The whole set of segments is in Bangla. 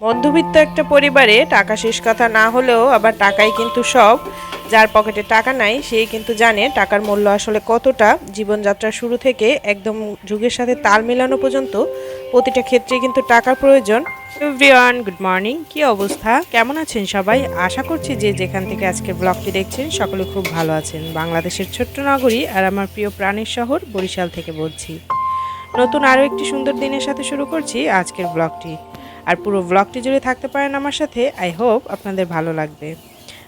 মধ্যবিত্ত একটা পরিবারে টাকা শেষ কথা না হলেও আবার টাকাই কিন্তু সব। যার পকেটে টাকা নাই সেই কিন্তু জানে টাকার মূল্য আসলে কতটা। জীবনযাত্রার শুরু থেকে একদম যুগের সাথে তাল মেলানো পর্যন্ত প্রতিটা ক্ষেত্রে কিন্তু টাকার প্রয়োজন। এভরিওয়ান গুড মর্নিং কি অবস্থা? কেমন আছেন সবাই? আশা করছি যে যেখান থেকে আজকের ব্লগটি দেখছেন, সকলে খুব ভালো আছেন। বাংলাদেশের ছোট্ট নগরী আর আমার প্রিয় প্রাণের শহর বরিশাল থেকে বলছি। নতুন আরও একটি সুন্দর দিনের সাথে শুরু করছি আজকের ব্লগটি আর পুরো ব্লগটি জুড়ে থাকতে পারেন আমার সাথে আই হোপ আপনাদের ভালো লাগবে।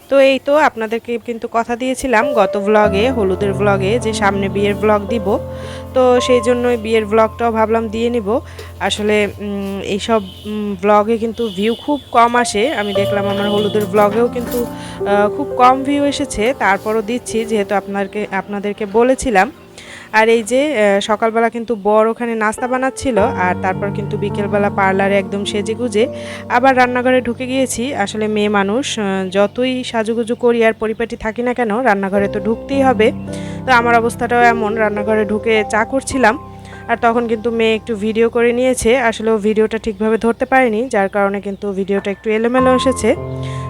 তো এই তো আপনাদেরকে কিন্তু কথা দিয়েছিলাম, গত ব্লগে হলুদের ব্লগে যে সামনে বিয়ের ব্লগ দিব। তো সেই জন্যই বিয়ের ব্লগটাও ভাবলাম দিয়ে নিব। আসলে এইসব ব্লগে কিন্তু ভিউ খুব কম আসে। আমি দেখলাম আমার হলুদের ব্লগেও কিন্তু খুব কম ভিউ এসেছে। তারপরও দিচ্ছি, যেহেতু আপনাদেরকে আপনাদেরকে বলেছিলাম। আর এই যে সকালবেলা কিন্তু বর ওখানে নাস্তা বানাচ্ছিল আর তারপর কিন্তু বিকেলবেলা পার্লারে একদম সেজে গুজে আবার রান্নাঘরে ঢুকে গিয়েছি। আসলে মেয়ে মানুষ যতই সাজুগুজু করি আর পরিপাটি থাকি না কেন, রান্নাঘরে তো ঢুকতেই হবে। তো আমার অবস্থাটাও এমন, রান্নাঘরে ঢুকে চা করছিলাম। আর তখন কিন্তু মেয়ে একটু ভিডিও করে নিয়েছে। আসলে ও ভিডিওটা ঠিকভাবে ধরতে পারেনি, যার কারণে কিন্তু ভিডিওটা একটু এলোমেলো এসেছে।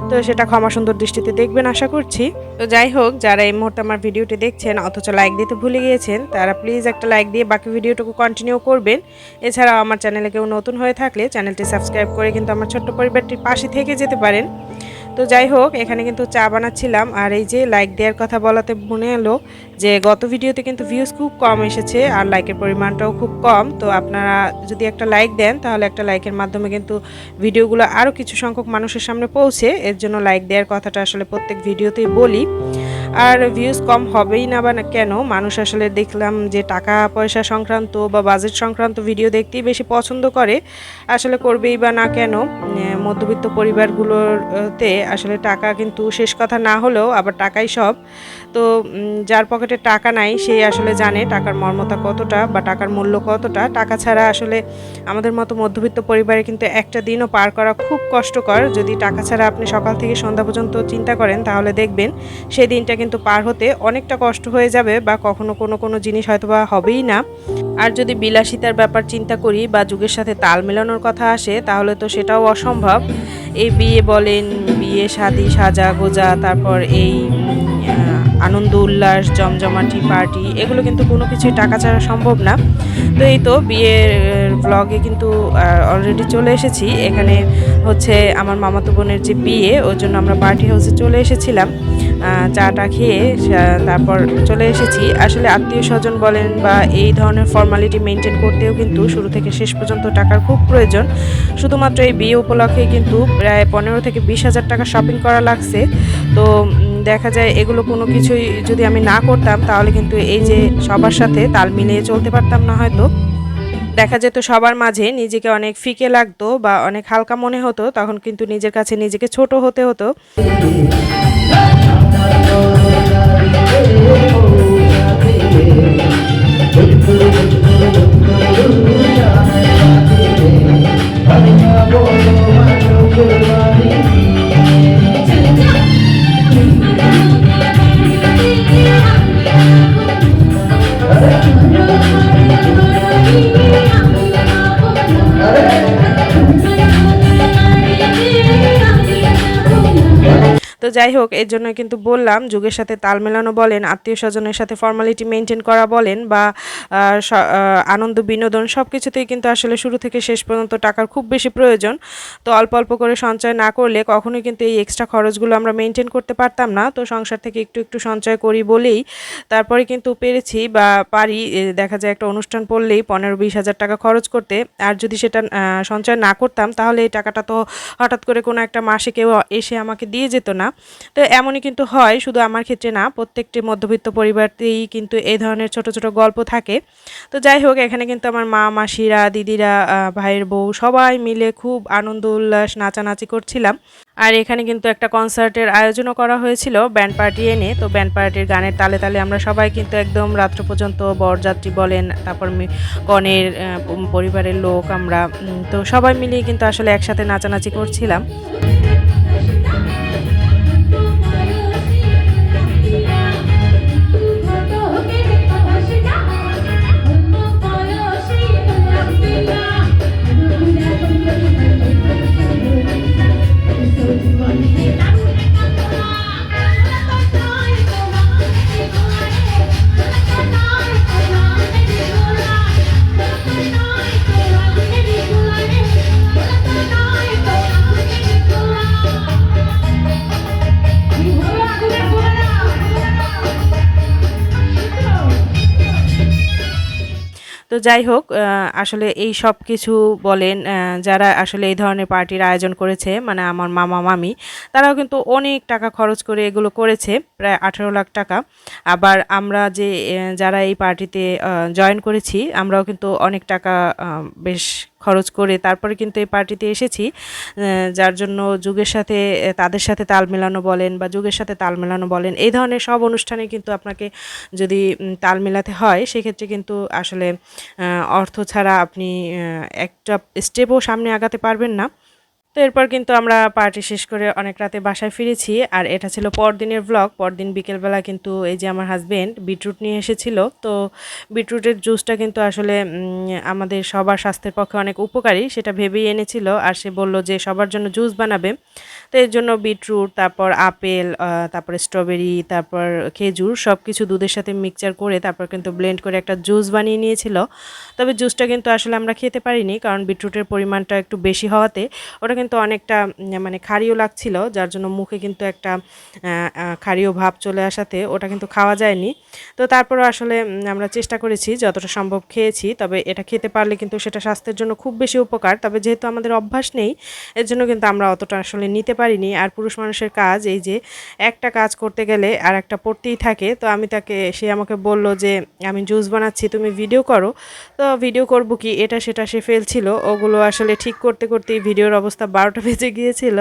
তো সেটা ক্ষমা সুন্দর দৃষ্টিতে দেখবেন আশা করছি। তো যাই হোক, যারা এই মুহূর্তে আমার ভিডিওটি দেখছেন, অথচ লাইক দিতে ভুলে গিয়েছেন, তারা প্লিজ একটা লাইক দিয়ে বাকি ভিডিওটুকু কন্টিনিউ করবেন। এছাড়াও আমার চ্যানেলে কেউ নতুন হয়ে থাকলে চ্যানেলটি সাবস্ক্রাইব করে কিন্তু আমার ছোট্ট পরিবারটির পাশে থেকে যেতে পারেন। তো যাই হোক, এখানে কিন্তু চা বানাচ্ছিলাম। আর এই যে লাইক দেওয়ার কথা বলাতে মনে এলো যে, গত ভিডিওতে কিন্তু ভিউজ খুব কম এসেছে আর লাইকের পরিমাণটাও খুব কম। তো আপনারা যদি একটা লাইক দেন, তাহলে একটা লাইকের মাধ্যমে কিন্তু ভিডিওগুলো আরও কিছু সংখ্যক মানুষের সামনে পৌঁছে। এর জন্য লাইক দেওয়ার কথাটা আসলে প্রত্যেক ভিডিওতেই বলি। আর ভিউজ কম হবেই না বা কেন? মানুষ আসলে দেখলাম যে টাকা পয়সা সংক্রান্ত বা বাজেট সংক্রান্ত ভিডিও দেখতেই বেশি পছন্দ করে। আসলে করবেই বা না কেন? মধ্যবিত্ত পরিবারগুলোতে আসলে টাকা কিন্তু শেষ কথা না হলেও আবার টাকাই সব। তো যার পকেটে টাকা নাই সেই আসলে জানে টাকার মর্মতা কতটা বা টাকার মূল্য কতটা। টাকা ছাড়া আসলে আমাদের মতো মধ্যবিত্ত পরিবারে কিন্তু একটা দিনও পার করা খুব কষ্টকর। যদি টাকা ছাড়া আপনি সকাল থেকে সন্ধ্যা পর্যন্ত চিন্তা করেন, তাহলে দেখবেন সেই দিনটা কিন্তু পার হতে অনেকটা কষ্ট হয়ে যাবে বা কখনো কোনো কোনো জিনিস হয়তো বা হবেই না। আর যদি বিলাসিতার ব্যাপার চিন্তা করি বা যুগের সাথে তাল মেলানোর কথা আসে, তাহলে তো সেটাও অসম্ভব। এই বিয়ে বলেন, বিয়ে, শাদি, সাজা, গোজা, তারপর এই আনন্দ, উল্লাস, জমজমাটি পার্টি এগুলো কিন্তু কোনো কিছুই টাকা ছাড়া সম্ভব না। তো এই তো বিয়ের ব্লগে কিন্তু অলরেডি চলে এসেছি। এখানে হচ্ছে আমার মামাতো বোনের যে বিয়ে, ওর জন্য আমরা পার্টি হাউসে চলে এসেছিলাম। চাটা খেয়ে তারপর চলে এসেছি। আসলে আত্মীয় স্বজন বলেন বা এই ধরনের ফর্মালিটি মেনটেন করতেও কিন্তু শুরু থেকে শেষ পর্যন্ত টাকার খুব প্রয়োজন। শুধুমাত্র এই বিয়ে উপলক্ষে কিন্তু প্রায় পনেরো থেকে বিশ হাজার টাকা শপিং করা লাগছে। তো দেখা যায় এগুলো কোনো কিছুই যদি আমি না করতাম, তাহলে কিন্তু এই যে সবার সাথে তাল মিলিয়ে চলতে পারতাম না হয়তো। দেখা যেত সবার মাঝে নিজেকে অনেক ফিকে লাগতো বা অনেক হালকা মনে হতো, তখন কিন্তু নিজের কাছে নিজেকে ছোট হতে হতো। যাই হোক, এর জন্য কিন্তু বললাম, যুগের সাথে তাল মেলানো বলেন, আত্মীয় স্বজনের সাথে ফর্মালিটি মেনটেন করা বলেন, বা আনন্দ, বিনোদন সব কিছুতেই কিন্তু আসলে শুরু থেকে শেষ পর্যন্ত টাকার খুব বেশি প্রয়োজন। তো অল্প অল্প করে সঞ্চয় না করলে কখনোই কিন্তু এই এক্সট্রা খরচগুলো আমরা মেনটেন করতে পারতাম না। তো সংসার থেকে একটু একটু সঞ্চয় করি বলেই তারপরে কিন্তু পেরেছি, বা, পারি। দেখা যায় একটা অনুষ্ঠান পড়লেই পনেরো বিশ হাজার টাকা খরচ করতে। আর যদি সেটা সঞ্চয় না করতাম, তাহলে এই টাকাটা তো হঠাৎ করে কোনো একটা মাসে কেউ এসে আমাকে দিয়ে যেত না। তো এমনই কিন্তু হয়, শুধু আমার ক্ষেত্রে না, প্রত্যেকটি মধ্যবিত্ত পরিবারতেই কিন্তু এই ধরনের ছোট ছোট গল্প থাকে। তো যাই হোক, এখানে কিন্তু আমার মা, মাসিরা, দিদিরা ভাইয়ের বউ সবাই মিলে খুব আনন্দ উল্লাস নাচানাচি করছিলাম। আর এখানে কিন্তু একটা কনসার্টের আয়োজনও করা হয়েছিল, ব্যান্ড পার্টি এনে। তো ব্যান্ড পার্টির গানের তালে তালে আমরা সবাই কিন্তু একদম রাত্র পর্যন্ত বরযাত্রী বলেন, তারপর কনের পরিবারের লোক আমরা তো সবাই মিলিয়ে কিন্তু আসলে একসাথে নাচানাচি করছিলাম। যাই হোক আসলে এই সব কিছু বলেন যারা আসলে এই ধরনের পার্টির আয়োজন করেছে মানে আমার মামা, মামি, তারাও কিন্তু অনেক টাকা খরচ করে এগুলো করেছে, প্রায় আঠেরো লাখ টাকা। আবার আমরা যে যারা এই পার্টিতে জয়েন করেছি, আমরাও কিন্তু অনেক টাকা বেশ খরচ করে তারপরে কিন্তু এই পার্টিতে এসেছি যার জন্য যুগের সাথে তাদের সাথে তাল মেলানো বলেন বা যুগের সাথে তাল মেলানো বলেন, এই ধরনের সব অনুষ্ঠানে কিন্তু আপনাকে যদি তাল মেলাতে হয়, সেক্ষেত্রে কিন্তু আসলে অর্থ ছাড়া আপনি একটা স্টেপও সামনে আগাতে পারবেন না। তো এরপর কিন্তু আমরা পার্টি শেষ করে অনেক রাতে বাসায় ফিরেছি। আর এটা ছিল পরদিনের ব্লগ পরদিন বিকেলবেলা কিন্তু এই যে আমার হাজব্যান্ড বিটরুট নিয়ে এসেছিল। তো বিটরুটের জুসটা কিন্তু আসলে আমাদের সবার স্বাস্থ্যের পক্ষে অনেক উপকারী, সেটা ভেবেই এনেছিল। আর সে বলল যে সবার জন্য জুস বানাবে। তো এর জন্য বিটরুট তারপর আপেল তারপরে স্ট্রবেরি তারপর খেজুর সব কিছু দুধের সাথে মিক্সচার করে তারপর কিন্তু ব্লেন্ড করে একটা জুস বানিয়ে নিয়েছিল। তবে জুসটা কিন্তু আসলে আমরা খেতে পারিনি, কারণ বিটরুটের পরিমাণটা একটু বেশি হওয়াতে। ওটা কিন্তু অনেকটা মানে ক্ষারীয় লাগছিল, যার জন্য মুখে কিন্তু একটা ক্ষারীয় ভাব চলে আসাতে ওটা কিন্তু খাওয়া যায়নি। তো তারপরে আসলে আমরা চেষ্টা করেছি, যতটা সম্ভব খেয়েছি, তবে এটা খেতে পারলে কিন্তু সেটা স্বাস্থ্যের জন্য খুব বেশি উপকার। তবে যেহেতু আমাদের অভ্যাস নেই, এর জন্য কিন্তু আমরা অতটা আসলে নিতে পারিনি। আর পুরুষ মানুষের কাজ, এই যে একটা কাজ করতে গেলে আর একটা পড়তেই থাকে, তো আমি তাকে, সে আমাকে বলল যে, আমি জুস বানাচ্ছি, তুমি ভিডিও করো। তো ভিডিও করব কি, এটা সেটা সে ফেলছিল। ওগুলো আসলে ঠিক করতে করতেই ভিডিওর অবস্থা বারোটা বেজে গিয়েছিল।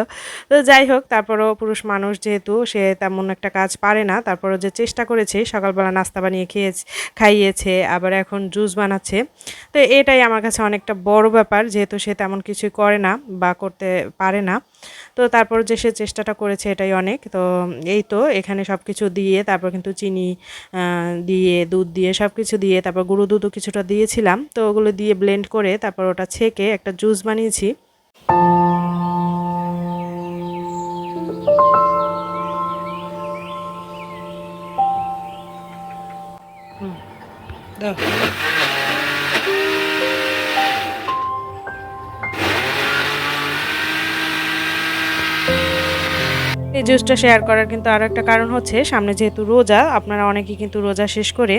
তো যাই হোক, তারপরও পুরুষ মানুষ যেহেতু, সে তেমন একটা কাজ পারে না। তারপরও যে চেষ্টা করেছে, সকালবেলা নাস্তা বানিয়ে খেয়েছে, খাইয়েছে, আবার এখন জুস বানাচ্ছে। তো এটাই আমার কাছে অনেকটা বড় ব্যাপার, যেহেতু সে তেমন কিছুই করে না বা করতে পারে না। তো তারপর যে সে চেষ্টাটা করেছে, এটাই অনেক। তো এই তো, এখানে সব কিছু দিয়ে, তারপর কিন্তু চিনি দিয়ে, দুধ দিয়ে সব কিছু দিয়ে, তারপর গুঁড়ো দুধও কিছুটা দিয়েছিলাম। তো ওগুলো দিয়ে ব্লেন্ড করে, তারপর ওটা ছেঁকে একটা জুস বানিয়েছি। এই জুসটা শেয়ার করার কিন্তু আরও একটা কারণ হচ্ছে, সামনে যেহেতু রোজা, আপনারা অনেকেই কিন্তু রোজা শেষ করে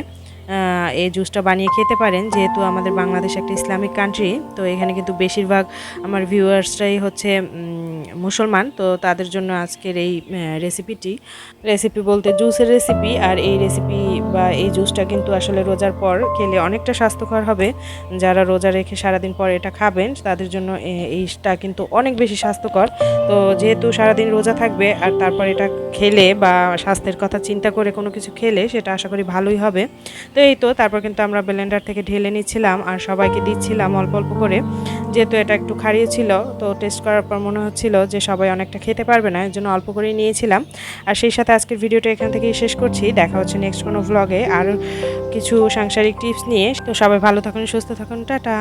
এই জুসটা বানিয়ে খেতে পারেন, যেহেতু আমাদের বাংলাদেশ একটা ইসলামিক কান্ট্রি তো এখানে কিন্তু বেশিরভাগ আমার ভিউয়ার্সরাই হচ্ছে মুসলমান, তো তাদের জন্য আজকের এই রেসিপিটি রেসিপি বলতে জুসের রেসিপি আর এই রেসিপি বা এই জুসটা কিন্তু আসলে রোজার পর খেলে অনেকটা স্বাস্থ্যকর হবে। যারা রোজা রেখে সারাদিন পর এটা খাবেন, তাদের জন্য এইটা কিন্তু অনেক বেশি স্বাস্থ্যকর। তো যেহেতু সারাদিন রোজা থাকবে, আর তারপর এটা খেলে বা স্বাস্থ্যের কথা চিন্তা করে কোনো কিছু খেলে, সেটা আশা করি ভালোই হবে। তো এই তো, তারপর কিন্তু আমরা ব্লেন্ডার থেকে ঢেলে নিচ্ছিলাম আর সবাইকে দিচ্ছিলাম অল্প অল্প করে। যেহেতু এটা একটু খারিয়ে ছিল, তো টেস্ট করার পর মনে হচ্ছিল যে সবাই অনেকটা খেতে পারবে না এর জন্য অল্প করেই নিয়েছিলাম। আর সেই সাথে আজকের ভিডিওটা এখান থেকেই শেষ করছি। দেখা হচ্ছে নেক্সট কোনো ভ্লগে আর কিছু সাংসারিক টিপস নিয়ে। তো সবাই ভালো থাকুন, সুস্থ থাকুন, টাটা।